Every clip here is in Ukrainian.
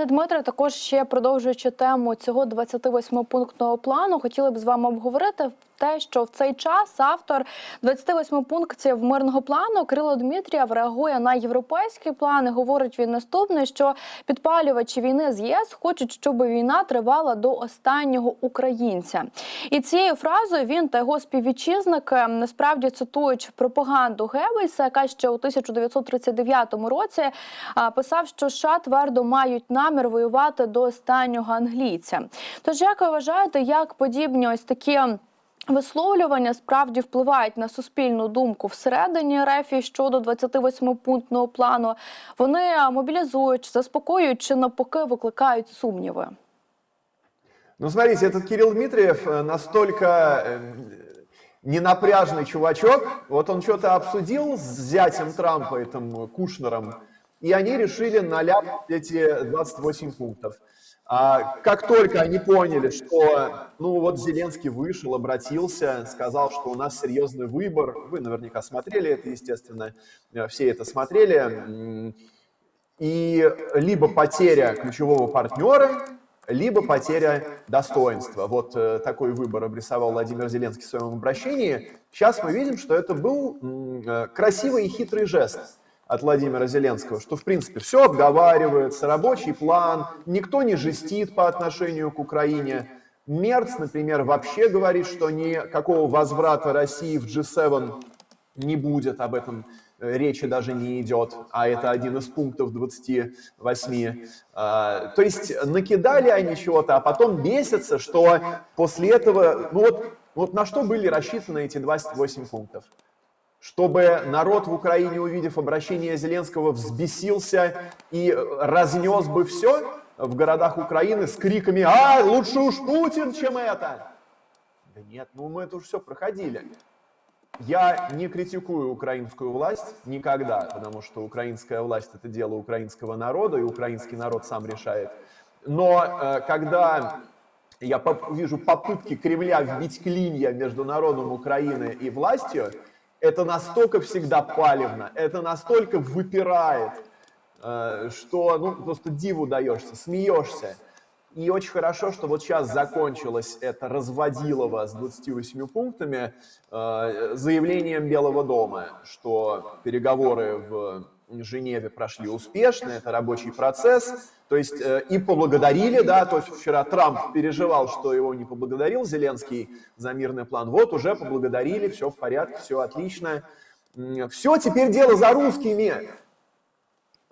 Пане Дмитре, також ще продовжуючи тему цього 28-пунктного плану, хотіли б з вами обговорити те, що в цей час автор 28 пунктів мирного плану Кирило Дмитрієв реагує на європейський план. і Говорить він наступне, що підпалювачі війни з ЄС хочуть, щоб війна тривала до останнього українця. І цією фразою він та його співвітчизники насправді цитують пропаганду Геббельса, яка ще у 1939 році писав, що США твердо мають намір воювати до останнього англійця. Тож, як ви вважаєте, як подібні ось такі висловлювання справді впливають на суспільну думку всередині РФ щодо 28-пунктного плану? Вони а, мобілізують, заспокоюють чи навпаки викликають сумніви? Ну, смотрите, этот Кирилл Дмитриев э, настолько э, ненапряжный чувачок. Вот он что-то обсудил с зятем Трампа, этим Кушнером, и они решили наляпать эти 28 пунктов. А как только они поняли, что, ну вот Зеленский вышел, обратился, сказал, что у нас серьезный выбор, вы наверняка смотрели это, естественно, э, все это смотрели, и либо потеря ключевого партнера, либо потеря достоинства. Вот э, такой выбор обрисовал Владимир Зеленский в своем обращении. Сейчас мы видим, что это был э, красивый и хитрый жест от Владимира Зеленского, что, в принципе, все обговаривается, рабочий план, никто не жестит по отношению к Украине. Мерц, например, вообще говорит, что никакого возврата России в G7 не будет, об этом э, речи даже не идет, а это один из пунктов 28. А, То есть накидали они чего-то, а потом бесятся, что после этого, ну вот, вот на что были рассчитаны эти 28 пунктов? Чтобы народ в Украине, увидев обращение Зеленского, взбесился и разнес бы все в городах Украины с криками «А, лучше уж Путин, чем это!» Да нет, ну мы это уже все проходили. Я не критикую украинскую власть никогда, потому что украинская власть это дело украинского народа, и украинский народ сам решает. Но э, когда я вижу попытки Кремля вбить клинья между народом Украины и властью, это настолько всегда палевно, это настолько выпирает, э, что ну, просто диву даешься, смеешься. И очень хорошо, что вот сейчас закончилось это разводилово с 28 пунктами э, заявлением Белого дома, что переговоры в Женеве прошли успешно, это рабочий процесс, то есть э, и поблагодарили, да, то есть вчера Трамп переживал, что его не поблагодарил Зеленский за мирный план, вот уже поблагодарили, все в порядке, все отлично. Все, теперь дело за русскими.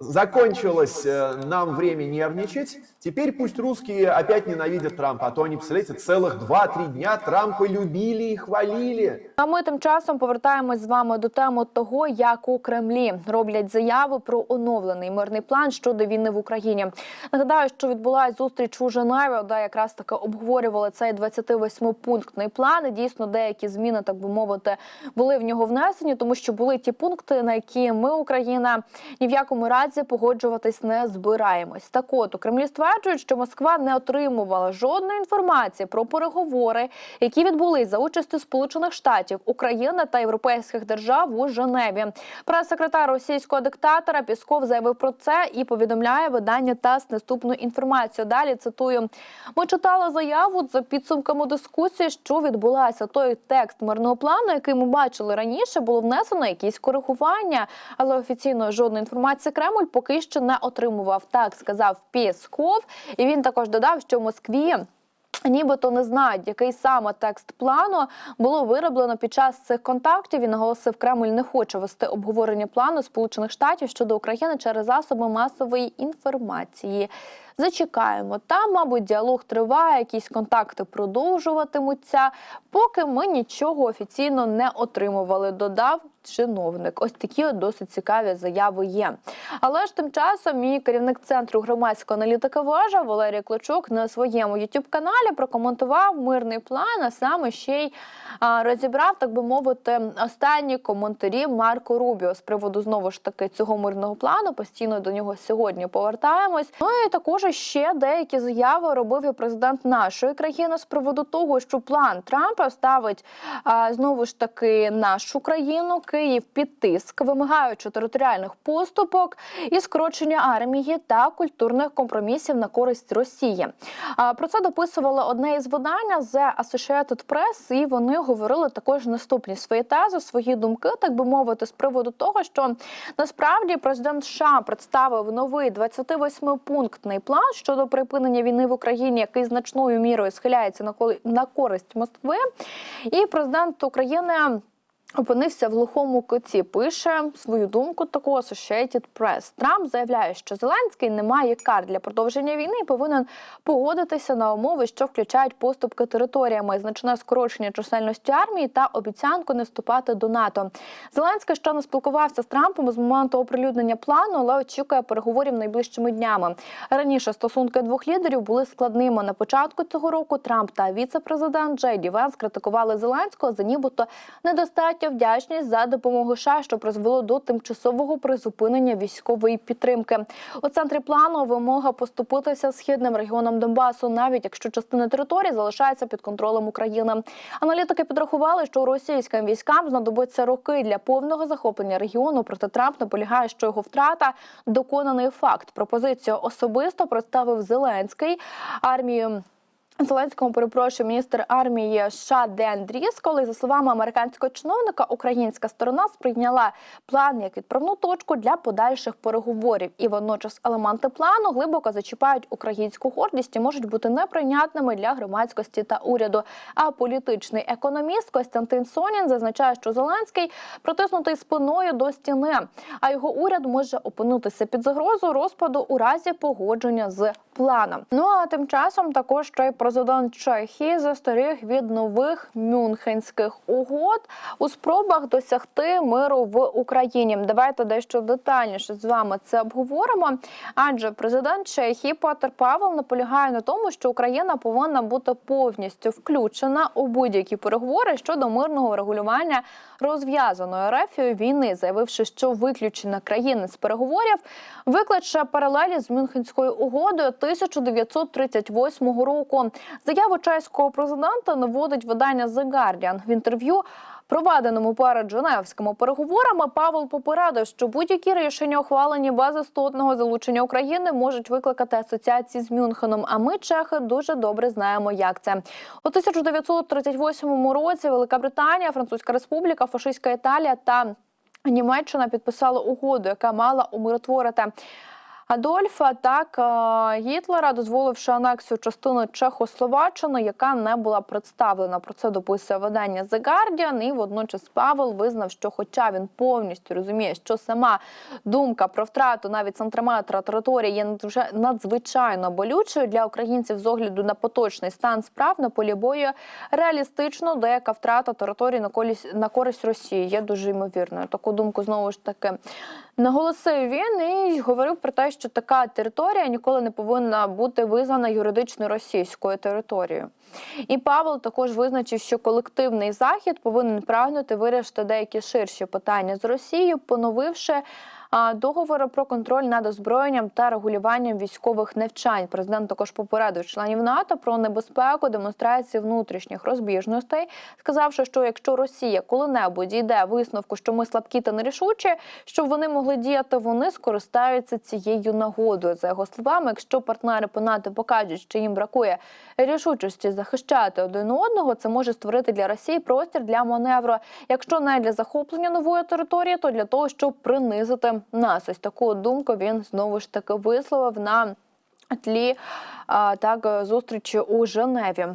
Закончилось э, нам время нервничать. Теперь пусть русские опять ненавидят Трампа. А то они, представляете, целых 2-3 дня Трампа любили и хвалили. А ми тим часом повертаємось з вами до теми того, як у Кремлі роблять заяви про оновлений мирний план щодо війни в Україні. Нагадаю, що відбулася зустріч у Женеві, де якраз таки обговорювали цей 28-пунктний план. І дійсно деякі зміни, так би мовити, були в нього внесені, тому що були ті пункти, на які ми, Україна, ні в якому разі погоджуватись не збираємось. Так от у Кремлі стверджують, що Москва не отримувала жодної інформації про переговори, які відбулись за участю Сполучених Штатів, України та європейських держав у Женеві. Прес-секретар російського диктатора Пісков заявив про це і повідомляє видання ТАСС наступну інформацію. Далі цитую: ми читали заяву за підсумками дискусії, що відбулася. Той текст мирного плану, який ми бачили раніше, було внесено якісь коригування, але офіційно жодної інформації Кремль поки що не отримував. Так сказав Пісков. І він також додав, що в Москві. Нібито не знають, який саме текст плану було вироблено під час цих контактів. Він наголосив, Кремль не хоче вести обговорення плану Сполучених Штатів щодо України через засоби масової інформації. Зачекаємо. Там, мабуть, діалог триває, якісь контакти продовжуватимуться, поки ми нічого офіційно не отримували. Додав чиновник. Ось такі от досить цікаві заяви є. Але ж тим часом мій керівник центру громадської аналітики важа Валерій Клочук на своєму youtube каналі прокоментував мирний план, а саме ще й а, розібрав, так би мовити, останні коментарі Марко Рубіо з приводу знову ж таки цього мирного плану. Постійно до нього сьогодні повертаємось. Ну і також Раніше ще деякі заяви робив і президент нашої країни з приводу того, що план Трампа ставить а, знову ж таки нашу країну Київ під тиск, вимагаючи територіальних поступок і скорочення армії та культурних компромісів на користь Росії. А про це дописувало одне із видань The Associated Press, і вони говорили також наступні свої тези, свої думки, так би мовити, з приводу того, що насправді президент США представив новий 28-пунктний план щодо припинення війни в Україні, який значною мірою схиляється на користь Москви. І президент України. Опинився в глухому коті. Пише свою думку таку Associated Press. Трамп заявляє, що Зеленський не має кар для продовження війни і повинен погодитися на умови, що включають поступки територіями, значне скорочення чисельності армії та обіцянку не вступати до НАТО. Зеленський ще не спілкувався з Трампом з моменту оприлюднення плану, але очікує переговорів найближчими днями. Раніше стосунки двох лідерів були складними. На початку цього року Трамп та віце-президент Джей Ді критикували Зеленського за нібито недостатньо вдячність за допомогу США, що призвело до тимчасового призупинення військової підтримки. У центрі плану вимога поступитися східним регіонам Донбасу, навіть якщо частина території залишається під контролем України. Аналітики підрахували, що російським військам знадобиться роки для повного захоплення регіону. Проте Трамп наполягає, що його втрата доконаний факт. Пропозицію особисто представив Зеленський армію. Зеленському перепрошую міністр армії США Ден Дріс, коли за словами американського чиновника, українська сторона сприйняла план як відправну точку для подальших переговорів, і водночас елементи плану глибоко зачіпають українську гордість і можуть бути неприйнятними для громадськості та уряду. А політичний економіст Костянтин Сонін зазначає, що Зеленський протиснутий спиною до стіни, а його уряд може опинитися під загрозою розпаду у разі погодження з планом. Ну а тим часом також ще й президент Чехії застеріг від нових мюнхенських угод у спробах досягти миру в Україні. Давайте дещо детальніше з вами це обговоримо. Адже президент Чехії Петер Павел наполягає на тому, що Україна повинна бути повністю включена у будь-які переговори щодо мирного регулювання розв'язаної рефію війни, заявивши, що виключення країни з переговорів викличе паралелі з Мюнхенською угодою 1938 року. Заяву чеського президента наводить видання The Guardian. в інтерв'ю. Проведеному перед Женевськими переговорами Павел попередив, що будь-які рішення, ухвалені без істотного залучення України, можуть викликати асоціації з Мюнхеном. А ми, чехи, дуже добре знаємо, як це у 1938 році. Велика Британія, Французька Республіка, Фашистська Італія та Німеччина підписали угоду, яка мала умиротворити. Адольфа так е, Гітлера, дозволивши анексію частини Чехословаччини, яка не була представлена. Про це дописує видання The Guardian. І водночас Павел визнав, що, хоча він повністю розуміє, що сама думка про втрату навіть сантиметра території є надзвичай- надзвичайно болючою для українців з огляду на поточний стан справ на полі бою, реалістично деяка втрата території на колість на користь Росії є дуже ймовірною. Таку думку знову ж таки наголосив він і говорив про те, що така територія ніколи не повинна бути визнана юридично російською територією. І Павел також визначив, що колективний захід повинен прагнути вирішити деякі ширші питання з Росією, поновивши а, договори про контроль над озброєнням та регулюванням військових навчань. Президент також попередив членів НАТО про небезпеку демонстрації внутрішніх розбіжностей, сказавши, що якщо Росія коли-небудь йде висновку, що ми слабкі та нерішучі, щоб вони могли діяти, вони скористаються цією нагодою. За його словами, якщо партнери по НАТО покажуть, що їм бракує рішучості захищати один одного, це може створити для Росії простір для маневру. Якщо не для захоплення нової території, то для того, щоб принизити нас. Ось таку думку він знову ж таки висловив на тлі так зустрічі у Женеві.